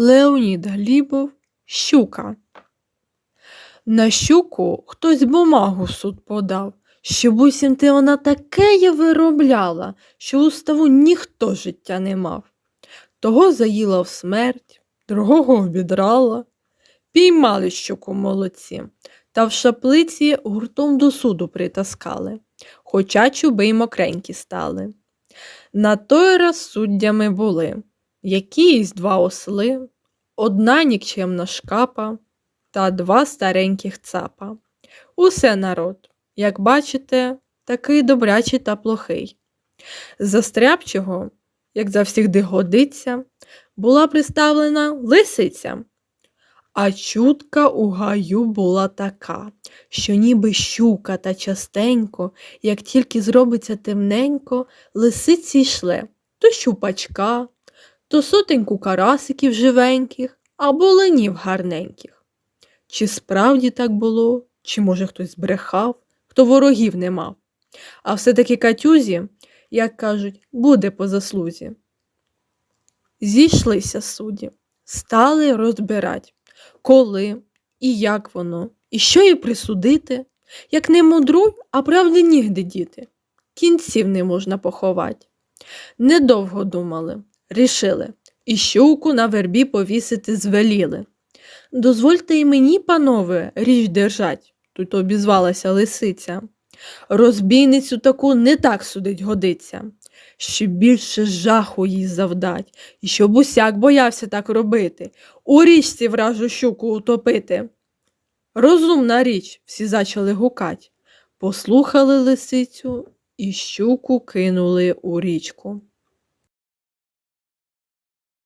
Леонід Глібов Щука. На щуку хтось бумагу в суд подав, що буцім ти вона такеє виробляла, що у ставу ніхто життя не мав. Того заїла в смерть, другого обідрала. Піймали щуку молодці, та в шаплиці гуртом до суду притаскали, хоча чуби й мокренькі стали. На той раз суддями були якісь два осли, одна нікчемна шкапа та два стареньких цапа. Усе народ, як бачите, такий добрячий та плохий. За стряпчого, як завсігди годиться, була приставлена лисиця. А чутка у гаю була така, що ніби щука та частенько, як тільки зробиться темненько, лисиці йшле то щупачка, то сотеньку карасиків живеньких або ленів гарненьких. Чи справді так було, чи, може, хтось збрехав, хто ворогів не мав. А все-таки Катюзі, як кажуть, буде по заслузі. Зійшлися судді, стали розбирать, коли і як воно, і що їй присудити, як не мудруй, а правди нігде діти. Кінців не можна поховати. Недовго думали, рішили, і щуку на вербі повісити звеліли. Дозвольте і мені, панове, річ держать, тут обізвалася лисиця. Розбійницю таку не так судить годиться, щоб більше жаху їй завдать, і щоб усяк боявся так робити, у річці вражу щуку утопити. Розумна річ, всі зачали гукать. Послухали лисицю і щуку кинули у річку.